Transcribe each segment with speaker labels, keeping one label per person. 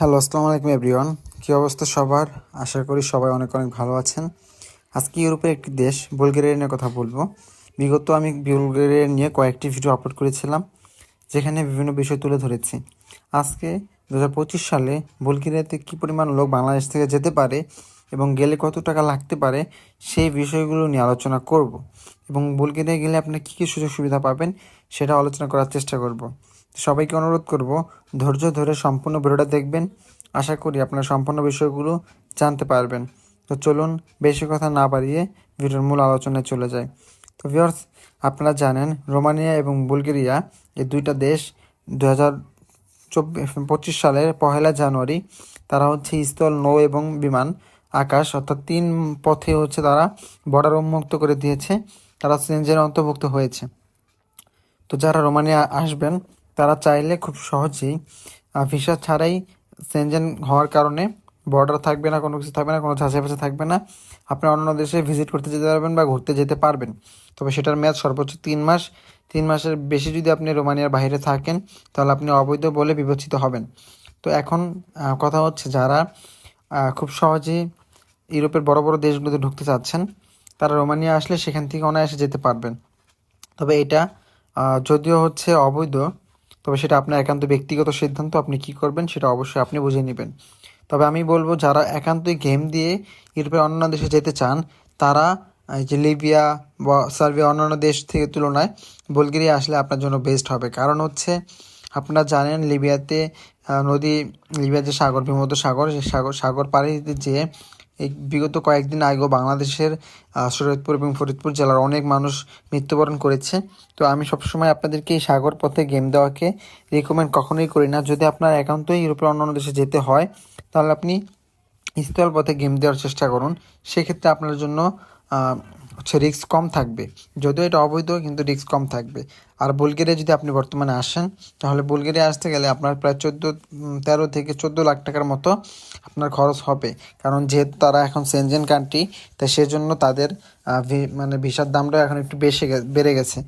Speaker 1: Hello, আসসালামু আলাইকুম everyone. কী অবস্থা সবার? আশা করি সবাই অনেক অনেক ভালো আছেন। আজকে ইউরোপের একটি দেশ, বুলগেরিয়া নিয়ে কথা বলব। বিগত আমি বুলগেরিয়া নিয়ে কয়েকটি ভিডিও আপলোড করেছিলাম, যেখানে বিভিন্ন বিষয় তুলে ধরেছি। আজকে দু হাজার পঁচিশ সালে বুলগেরিয়াতে কী পরিমাণ লোক বাংলাদেশ থেকে যেতে পারে এবং গেলে কত টাকা লাগতে পারে, সেই বিষয়গুলো নিয়ে আলোচনা করব। এবং বুলগেরিয়া গেলে আপনি কী কী সুযোগ সুবিধা পাবেন, সেটা আলোচনা করার চেষ্টা করব। সবাইকে অনুরোধ করব, ধৈর্য ধরে সম্পূর্ণ ভিডিওটা দেখবেন। আশা করি আপনারা সম্পূর্ণ বিষয়গুলো জানতে পারবেন। তো চলুন বেশি কথা না বাড়িয়ে ভিডিওর মূল আলোচনায় চলে যায় তো ভিউয়ার্স আপনারা জানেন রোমানিয়া এবং বুলগেরিয়া এই দুইটা দেশ দু হাজার চব্বিশ সালের পহেলা জানুয়ারি, তারা হচ্ছে স্থল, নৌ এবং বিমান, আকাশ অর্থাৎ তিন পথে হচ্ছে তারা বর্ডার উন্মুক্ত করে দিয়েছে। তারা সেঞ্জের অন্তর্ভুক্ত হয়েছে। তো যারা রোমানিয়া আসবেন তারা চাইলে খুব সহজেই ভিসা ছাড়াই সেনজেন হওয়ার কারণে বর্ডার থাকবে না, কোনো কিছু থাকবে না, কোনো ঝাঁচে ফাঁচে থাকবে না। আপনি অন্য দেশে ভিজিট করতে যেতে পারবেন বা ঘুরতে যেতে পারবেন। তবে সেটার মেয়াদ সর্বোচ্চ তিন মাস। তিন মাসের বেশি যদি আপনি রোমানিয়ার বাইরে থাকেন, তাহলে আপনি অবৈধ বলে বিবেচিত হবেন। তো এখন কথা হচ্ছে যারা খুব সহজেই ইউরোপের বড় বড় দেশগুলোতে ঢুকতে চাচ্ছেন, তারা রোমানিয়া আসলে সেখান থেকে অনায়াসে যেতে পারবেন। তবে এটা যদিও হচ্ছে অবৈধ তবে সেটা আপনার একান্ত ব্যক্তিগত সিদ্ধান্ত, আপনি কি করবেন সেটা অবশ্যই আপনি বুঝে নেবেন। তবে আমি বলব, যারা একান্তই গেম দিয়ে ইউরোপের অন্যান্য দেশে যেতে চান, তারা যে লিবিয়া বা সার্বিয়া অন্যান্য দেশ থেকে তুলনায় বুলগেরিয়া আসলে আপনার জন্য বেস্ট হবে। কারণ হচ্ছে, আপনারা জানেন লিবিয়াতে নদী, লিবিয়ার যে সাগর ভূমধ্য সাগর সাগর সাগর পাড়ি যেয়ে এই বিগত কয়েকদিন আগেও বাংলাদেশের শরীয়তপুর এবং ফরিদপুর জেলার অনেক মানুষ মৃত্যুবরণ করেছে। তো আমি সবসময় আপনাদেরকে এই সাগর পথে গেম দেওয়াকে রেকমেন্ড কখনোই করি না। যদি আপনার একান্তই ইউরোপের অন্য দেশে যেতে হয়, তাহলে আপনি স্থল পথে গেম দেওয়ার চেষ্টা করুন। সেক্ষেত্রে আপনার জন্য হচ্ছে রিস্ক কম থাকবে। যদিও এটা অবৈধ, কিন্তু রিস্ক কম থাকবে। আর বুলগেরিয়া যদি আপনি বর্তমানে আসেন, তাহলে বুলগেরিয়া আসতে গেলে আপনার প্রায় চোদ্দ তেরো থেকে চোদ্দ লাখ টাকার মতো আপনার খরচ হবে। কারণ যেহেতু তারা এখন সেনজেন কান্ট্রি তাই সেজন্য তাদের মানে ভিসার দামটা এখন একটু বেশি বেড়ে গেছে।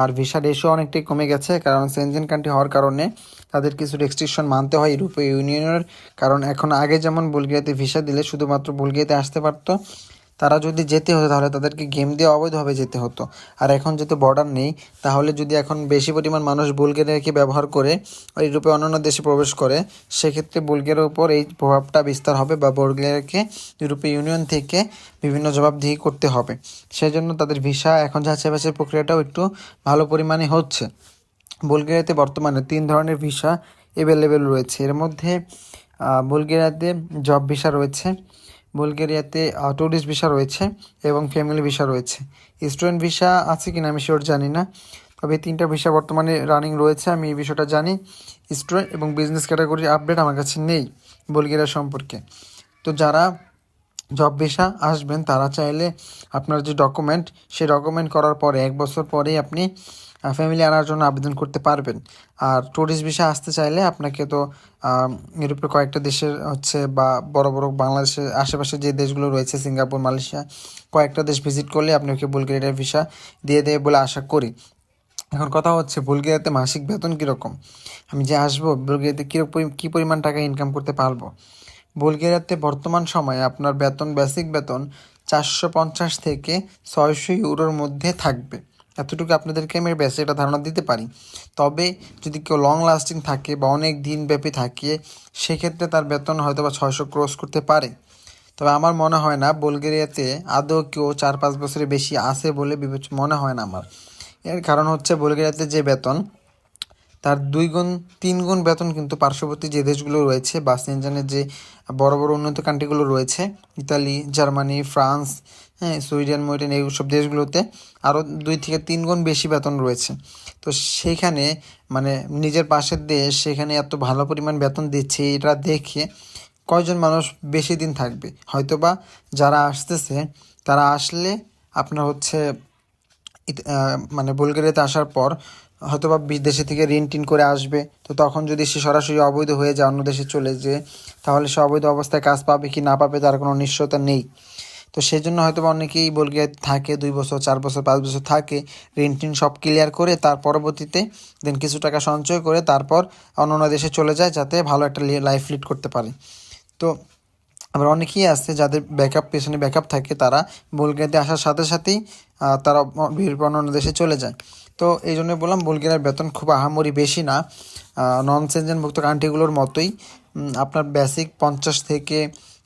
Speaker 1: আর ভিসা রেশিও অনেকটাই কমে গেছে, কারণ সেনজেন কান্ট্রি হওয়ার কারণে তাদের কিছু রেস্ট্রিকশন মানতে হয় ইউরোপীয় ইউনিয়নের। কারণ এখন আগে যেমন বুলগেরিয়াতে ভিসা দিলে, শুধুমাত্র বুলগেরিয়াতে আসতে পারতো তারা যদি যেতে হতো, তাহলে তাদেরকে গেম দিয়ে অবৈধভাবে যেতে হতো। আর এখন যেহেতু বর্ডার নেই, তাহলে যদি এখন বেশি পরিমাণ মানুষ বুলগেরিয়াকে ব্যবহার করে ইউরোপে অন্যান্য দেশে প্রবেশ করে, সেক্ষেত্রে বুলগেরিয়ার উপর এই প্রভাবটা বিস্তার হবে বা বুলগেরিয়াকে ইউরোপীয় ইউনিয়ন থেকে বিভিন্ন জবাবদিহি করতে হবে। সেজন্য তাদের ভিসা এখন যাচাই বাছাই প্রক্রিয়াটাও একটু ভালো পরিমাণে হচ্ছে। বুলগেরিয়াতে বর্তমানে তিন ধরনের ভিসা অ্যাভেলেবেল রয়েছে। এর মধ্যে বুলগেরিয়াতে জব ভিসা রয়েছে বুলগেরিয়াতে ট্যুরিস্ট ভিসা রয়েছে এবং ফ্যামিলি ভিসা রয়েছে। স্টুডেন্ট ভিসা আছে কিনা আমি শিওর জানি না, তবে তিনটা ভিসা বর্তমানে রানিং রয়েছে, আমি এই বিষয়টা জানি। স্টুডেন্ট এবং বিজনেস ক্যাটাগরির আপডেট আমার কাছে নেই বুলগেরিয়া সম্পর্কে। তো যারা জব ভিসা আসবেন, তারা চাইলে আপনার যে ডকুমেন্ট সেই ডকুমেন্ট করার পরে, এক বছর পরেই আপনি ফ্যামিলি আনার জন্য আবেদন করতে পারবেন। আর ট্যুরিস্ট ভিসা আসতে চাইলে আপনাকে তো ইউরোপের কয়েকটা দেশের হচ্ছে বা বড় বড় বাংলাদেশের আশেপাশে যে দেশগুলো রয়েছে, সিঙ্গাপুর, মালয়েশিয়া, কয়েকটা দেশ ভিজিট করলে আপনাকে বুলগেরিয়ার ভিসা দিয়ে দেবে বলে আশা করি। এখন কথা হচ্ছে, বুলগেরিয়াতে মাসিক বেতন কীরকম? আমি যে আসব, বুলগেরিয়াতে কীরকম কী পরিমাণ টাকা ইনকাম করতে পারব? বুলগেরিয়াতে বর্তমান সময়ে আপনার বেতন বেসিক বেতন চারশো পঞ্চাশ থেকে ছয়শো ইউরোর মধ্যে থাকবে। এতটুকু আপনাদেরকে আমি বেশ একটা ধারণা দিতে পারি। তবে যদি কেউ লং লাস্টিং থাকে বা অনেক দিন ব্যাপী থাকে, সেক্ষেত্রে তার বেতন হয়তো বা ছয়শো ক্রস করতে পারে। তবে আমার মনে হয় না, বুলগেরিয়াতে আদৌ কেউ চার পাঁচ বছরের বেশি আছে বলে বিবেচ, মনে হয় না আমার। এর কারণ হচ্ছে বুলগেরিয়াতে যে বেতন তার দুই গুণ, তিন গুণ বেতন কিন্তু পার্শ্ববর্তী যে দেশগুলো রয়েছে বাস সেনজানের যে বড় বড় উন্নত কান্ট্রিগুলো রয়েছে, ইতালি, জার্মানি, ফ্রান্স হ্যাঁ সুইডেন মুইডেন এইসব দেশগুলোতে আরও দুই থেকে তিন গুণ বেশি বেতন রয়েছে। তো সেখানে মানে নিজের পাশের দেশ, সেখানে এত ভালো পরিমাণ বেতন দিচ্ছে, এটা দেখে কয়জন মানুষ বেশি দিন থাকবে? হয়তোবা যারা আসতেছে, তারা আসলে আপনার হচ্ছে মানে বুলগেরিয়াতে আসার পর হয়তো বা বিদেশে থেকে ঋণ টিন করে আসবে। তো তখন যদি সে সরাসরি অবৈধ হয়ে যায় অন্য দেশে চলে যে তাহলে সে অবৈধ অবস্থায় কাজ পাবে কি না পাবে তার কোনো নিশ্চয়তা নেই। তো সেই জন্য হয়তো অনেকেই বুলগেরিয়াতে থাকে, দুই বছর, চার বছর, পাঁচ বছর থাকে, ঋণ টিন সব ক্লিয়ার করে তার পরবর্তীতে দেন কিছু টাকা সঞ্চয় করে তারপর অন্য অন্য দেশে চলে যায় যাতে ভালো একটা লাইফ লিড করতে পারে। তো আবার অনেকেই আছে যাদের ব্যাকআপ পেছনে ব্যাকআপ থাকে, তারা বুলগেরিয়াতে আসার সাথে সাথেই তারা অন্য দেশে চলে যায়। তো এই জন্য বললাম, বুলগেরিয়ার বেতন খুব আহামরি বেশি না। নন সেনজেনভুক্ত কান্ট্রিগুলোর মতোই। আপনার বেসিক পঞ্চাশ থেকে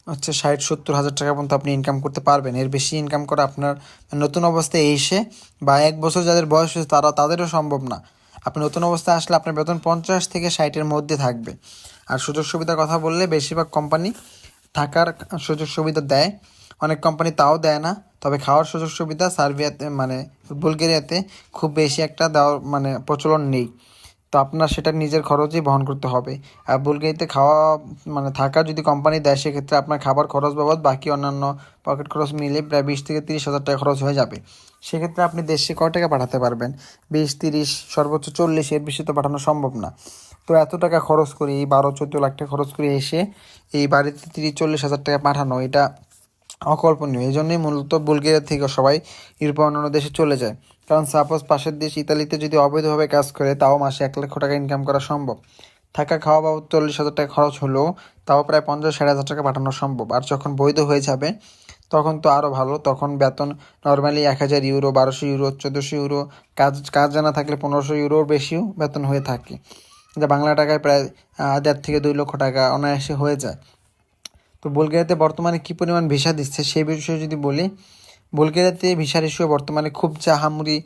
Speaker 1: হচ্ছে ষাট, সত্তর হাজার টাকা পর্যন্ত আপনি ইনকাম করতে পারবেন। এর বেশি ইনকাম করা আপনার নতুন অবস্থায় এসে বা এক বছর যাদের বয়স হয়েছে তারা তাদেরও সম্ভব না। আপনি নতুন অবস্থায় আসলে আপনার বেতন পঞ্চাশ থেকে ষাটের মধ্যে থাকবে। আর সুযোগ সুবিধার কথা বললে বেশিরভাগ কোম্পানি থাকার সুযোগ সুবিধা দেয়। অনেক কোম্পানি তাও দেয় না। তবে খাওয়ার সুযোগ সুবিধা সার্বিয়াতে মানে বুলগেরিয়াতে খুব বেশি একটা দেওয়ার মানে প্রচলন নেই। তো আপনার সেটা নিজের খরচই বহন করতে হবে। আর বুলগেরিয়াতে খাওয়া মানে থাকা যদি কোম্পানি দেয়, সেক্ষেত্রে আপনার খাবার খরচ বাবদ বাকি অন্যান্য পকেট খরচ মিলে প্রায় বিশ থেকে তিরিশ হাজার টাকা খরচ হয়ে যাবে। সেক্ষেত্রে আপনি দেশে কয় টাকা পাঠাতে পারবেন? বিশ, তিরিশ, সর্বোচ্চ চল্লিশ, এর বেশি তো পাঠানো সম্ভব না। তো এত টাকা খরচ করে, এই বারো, চোদ্দ লাখ টাকা খরচ করে এসে এই বাড়িতে তিরিশ, চল্লিশ হাজার টাকা পাঠানো, এটা অকল্পনীয়। এই জন্যই মূলত বুলগেরিয়া থেকে সবাই ইউরোপের অন্যান্য দেশে চলে যায়। কারণ সাপোজ পাশের দেশ ইতালিতে যদি অবৈধভাবে কাজ করে, তাও মাসে এক লক্ষ টাকা ইনকাম করা সম্ভব। থাকা খাওয়া বাবদ চল্লিশ হাজার টাকা খরচ হলেও তাও প্রায় পঞ্চাশ ষাট হাজার টাকা পাঠানো সম্ভব। আর যখন বৈধ হয়ে যাবে, তখন তো আরও ভালো। তখন বেতন নর্মালি এক হাজার ইউরো, বারোশো ইউরো, চোদ্দোশো ইউরো, কাজ কাজ জানা থাকলে পনেরোশো ইউরোর বেশিও বেতন হয়ে থাকে। যা বাংলা টাকায় প্রায় দেড় থেকে দুই লক্ষ টাকা অনায়াসে হয়ে যায়। তো বুলগেরিয়াতে বর্তমানে কী পরিমাণ ভিসা দিচ্ছে সেই বিষয়ে যদি বলি, বুলগেরিয়াতে ভিসার ইস্যু বর্তমানে খুব যা হামুরি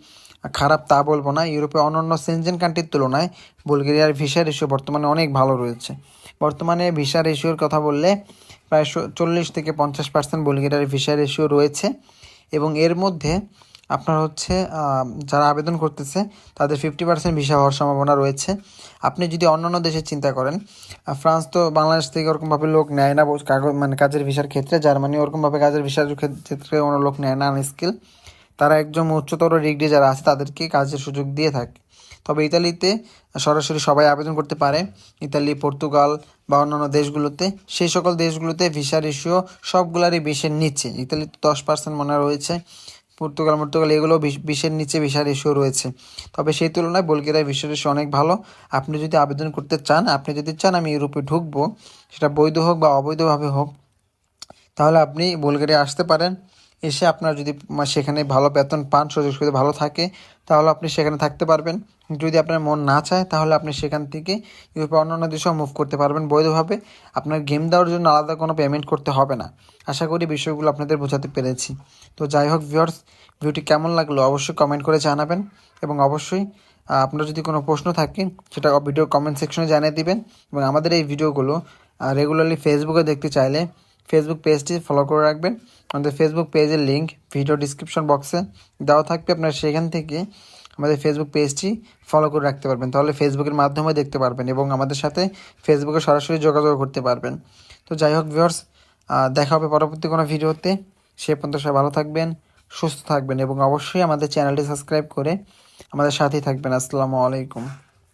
Speaker 1: খারাপ তা বলব না। ইউরোপে অন্যান্য সেনজেন কান্ট্রির তুলনায় বুলগেরিয়ার ভিসা ইস্যু বর্তমানে অনেক ভালো রয়েছে। বর্তমানে ভিসা ইস্যুর কথা বললে প্রায় চল্লিশ থেকে পঞ্চাশ পার্সেন্ট বুলগেরিয়ার ভিসা ইস্যু রয়েছে এবং এর মধ্যে আপনার হচ্ছে যারা আবেদন করতেছে, তাদের ফিফটি পার্সেন্ট ভিসা হওয়ার সম্ভাবনা রয়েছে। আপনি যদি অন্যান্য দেশে চিন্তা করেন ফ্রান্স তো বাংলাদেশ থেকে ওরকমভাবে লোক নেয় না কাগজ মানে কাজের ভিসার ক্ষেত্রে, জার্মানি ওরকমভাবে কাজের ভিসার ক্ষেত্রে অন্য লোক নেয় না আনস্কিল তারা একজন উচ্চতর ডিগ্রি যারা আছে, তাদেরকে কাজের সুযোগ দিয়ে থাকে। তবে ইতালিতে সরাসরি সবাই আবেদন করতে পারে। ইতালি, পর্তুগাল বা অন্যান্য দেশগুলোতে, সেই সকল দেশগুলোতে ভিসার ইস্যু সবগুলারই বিশের নিচে। ইতালিতে দশ পার্সেন্ট মনে রয়েছে। পর্তুগাল পর্তুগাল, এগুলো বিশ- বিশের নিচে বিশাল ইস্যু রয়েছে। তবে সেই তুলনায় বলগেরিয়া বিশ্বের ইস্যু অনেক ভালো। আপনি যদি আবেদন করতে চান, আপনি যদি চান আমি ইউরোপে ঢুকবো, সেটা বৈধ হোক বা অবৈধভাবে হোক, তাহলে আপনি বুলগেরিয়া আসতে পারেন। এসে আপনার যদি সেখানে ভালো বেতন পান, সুযোগ সুবিধা ভালো থাকে, তাহলে আপনি সেখানে থাকতে পারবেন। যদি আপনার মন না চায়, তাহলে আপনি সেখান থেকে ইউরোপে অন্যান্য দেশেও মুভ করতে পারবেন বৈধভাবে। আপনার গেম দেওয়ার জন্য আলাদা কোনো পেমেন্ট করতে হবে না। আশা করি বিষয়গুলো আপনাদের বোঝাতে পেরেছি। তো যাই হোক ভিউয়ার্স ভিডিওটি কেমন লাগল অবশ্যই কমেন্ট করে জানাবেন। এবং অবশ্যই আপনার যদি কোনো প্রশ্ন থাকে, সেটা ভিডিও কমেন্ট সেকশনে জানিয়ে দিবেন। এবং আমাদের এই ভিডিওগুলো রেগুলারলি ফেসবুকে দেখতে চাইলে ফেসবুক পেজটি ফলো করে রাখবেন। আমাদের ফেসবুক পেজের লিঙ্ক ভিডিও ডিসক্রিপশন বক্সে দেওয়া থাকবে। আপনারা সেখান থেকে আমাদের ফেসবুক পেজটি ফলো করে রাখতে পারবেন। তাহলে ফেসবুকের মাধ্যমে দেখতে পারবেন এবং আমাদের সাথে ফেসবুকে সরাসরি যোগাযোগ করতে পারবেন। তো যাই হোক ভিউয়ার্স দেখা হবে পরবর্তী কোনো ভিডিওতে। সে পর্যন্ত সবাই ভালো থাকবেন, সুস্থ থাকবেন এবং অবশ্যই আমাদের চ্যানেলটি সাবস্ক্রাইব করে আমাদের সাথেই থাকবেন। আসসালামু আলাইকুম।